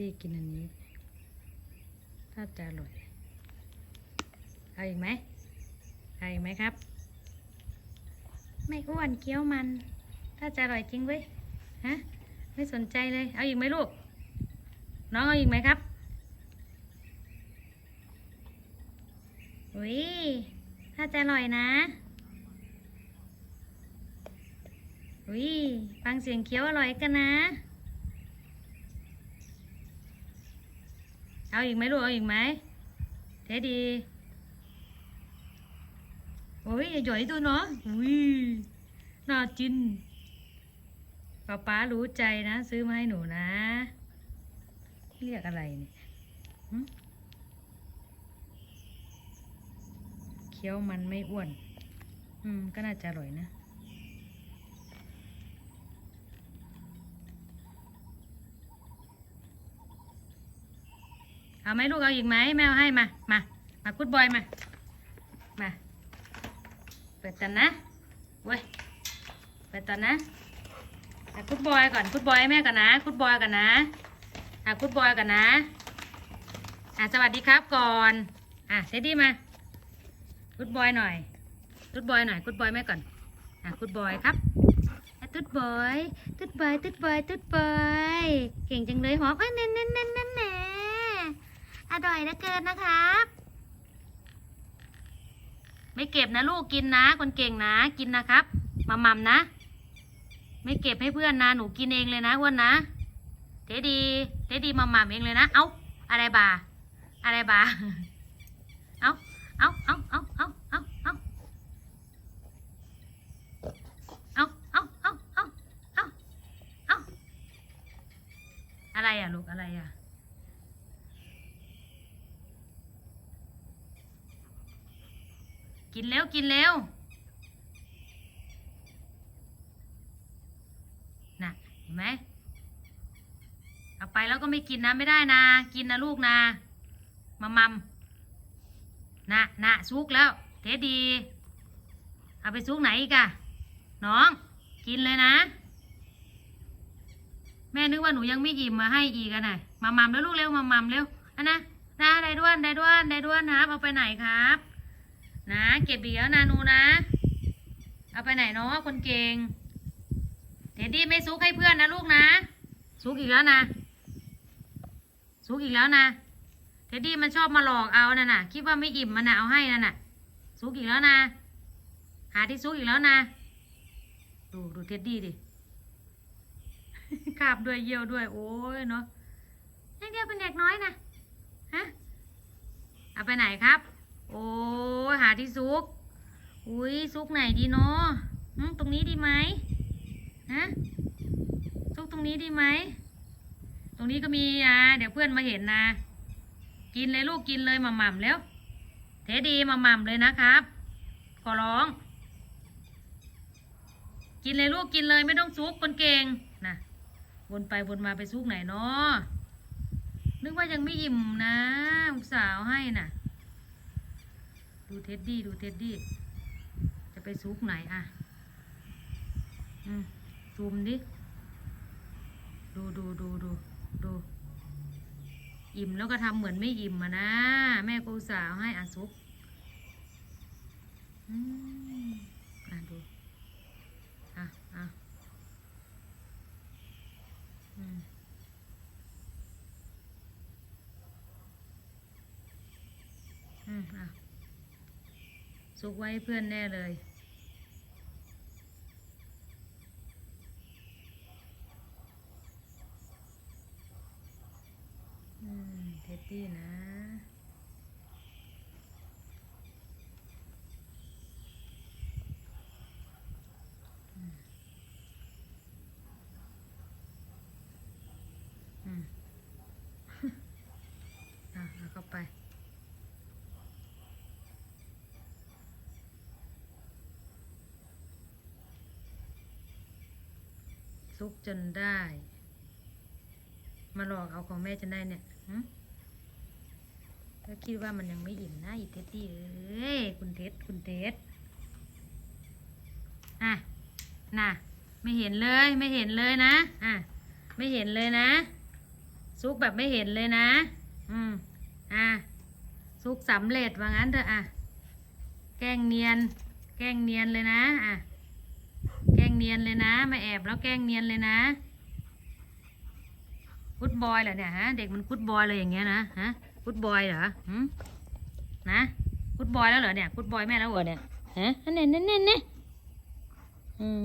ดีกินอันนี้ถ้าจะอร่อยเอาอีกไหมเอาอีกไหมครับ ไม่อ้วนเคี้ยวมัน ถ้าจะอร่อยจริงเว้ยฮะไม่สนใจเลย เอาอีกไหมลูก น้องเอาอีกไหมครับอุ้ยถ้าจะอร่อยนะอุ้ยฟังเสียงเคี้ยวอร่อยกันนะ เอาอีกไหมลูกเอาอีกไหมเทดีโอ้ยอย่าหย่อยตัวเนาะอุ้ยน่าจินป๊าป๊ารู้ใจนะ ซื้อมาให้หนูนะ เรียกอะไรเนี่ยเคี้ยวมันไม่อ้วน อืม ก็น่าจะอร่อยนะ เอาไหมลูกเอาอีกไหมแม่เอาให้มา มา มากุดบอยมา มา เปิดตันนะเว้ย เปิดตันนะอะกุดบอยก่อนกุดบอยแม่ก่อนนะกุดบอยก่อนนะอะกุดบอยก่อนนะอะสวัสดีครับก่อนอะเทดดี้มากุดบอยหน่อยกุดบอยหน่อยกุดบอยแม่ก่อนอะกุดบอยครับตุ๊ดบอย ตุ๊ดบอย ตุ๊ดบอย ตุ๊ดบอย เก่งจังเลยหอมเอ้ยเน่นเน่นเน่นเน่นแหน่อ ร่อยเหลือเกินนะครับ ไม่เก็บนะลูกกินนะ คนเก่งนะ กินนะครับมามัมนะ ไม่เก็บให้เพื่อนนะ หนูกินเองเลยนะอ้วนนะเทดีเทดีมามัมเองเลยนะ เอาอะไรบาอะไรบาเอาเอาเอาเอาเอาเอาเอาเอาเอาเอาเอาเอาเอาอะไรอะลูกอะไรอะ กินเร็วกินเร็วน่ะเห็นไหมเอาไปแล้วก็ไม่กินนะไม่ได้นะ กินนะลูกนะมามัมน่ะน่ะซุกแล้วเทดี เอาไปซุกไหนอีกอะน้อง กินเลยนะ แม่นึกว่าหนูยังไม่อิ่มมาให้อีกอะน่ะมามัมแล้วลูกเร็วมามัมเร็วอันนะนะได้ด้วนได้ด้วนได้ด้วนครับเอาไปไหนครับ นะเก็บอีกแล้วนะหนูนะ เอาไปไหนเนาะคนเก่งเท็ดดี้ไม่ซุกให้เพื่อนนะลูกนะ ซุกอีกแล้วนะซุกอีกแล้วนะเท็ดดี้มันชอบมาหลอกเอาน่ะน่ะคิดว่าไม่อิ่มมันน่ะเอาให้น่ะน่ะซุกอีกแล้วนะ หาที่ซุกอีกแล้วนะ ดูดูเท็ดดี้ดิคาบด้วยเยี่ยวด้วย โอ้ยเนาะเด็กๆเป็นเด็กน้อยนะฮะเอาไปไหนครับ โอ้หาที่ซุก อุ้ยซุกไหนดีเนาะตรงนี้ดีไหมฮะซุกตรงนี้ดีไหม ตรงนี้ก็มีอะเดี๋ยวเพื่อนมาเห็นนะ กินเลยลูกกินเลยมาหม่ำแล้ว เทดีมาหม่ำเลยนะครับ ขอร้อง กินเลยลูกกินเลยไม่ต้องซุกคนเก่งนะวนไปวนมาไปซุกไหนเนาะนึกว่ายังไม่อิ่มนะลูกสาวให้น่ะ ดูเท็ดดี้ดูเท็ดดี้ จะไปซุกไหนอะ อืมซูมดิ ดูดูดูดูดู อิ่มแล้วก็ทำเหมือนไม่อิ่มอะนะ แม่กูสาวให้อาซุก อืมอะดู อะอะอืมอืมอะ ซุกไว้เพื่อนแน่เลย อืม เท็ดดี้นะอืมอะเข้าไป ซุกจนได้ มาหลอกเอาของแม่จนได้เนี่ยหึก็คิดว่ามันยังไม่อิ่มนะอีเท็ดดี้เอ้ยคุณเท็ดคุณเท็ดอะน่ะ ไม่เห็นเลยไม่เห็นเลยนะอะไม่เห็นเลยนะซุกแบบไม่เห็นเลยนะ อืมอะซุกสำเร็จว่างั้นเถอะอะแกล้งเนียน แกล้งเนียนเลยนะอะ แกล้งเนียนเลยนะมาแอบแล้วแกล้งเนียนเลยนะกุดบอยเหรอเนี่ยฮะเด็กมันกุดบอยเลยอย่างเงี้ยนะฮะกุดบอยเหรอหืมนะกุดบอยแล้วเหรอเนี่ยกุดบอยแม่แล้วเหรอเนี่ยฮะอันเน่นเน่นเน่นเน่ยอืม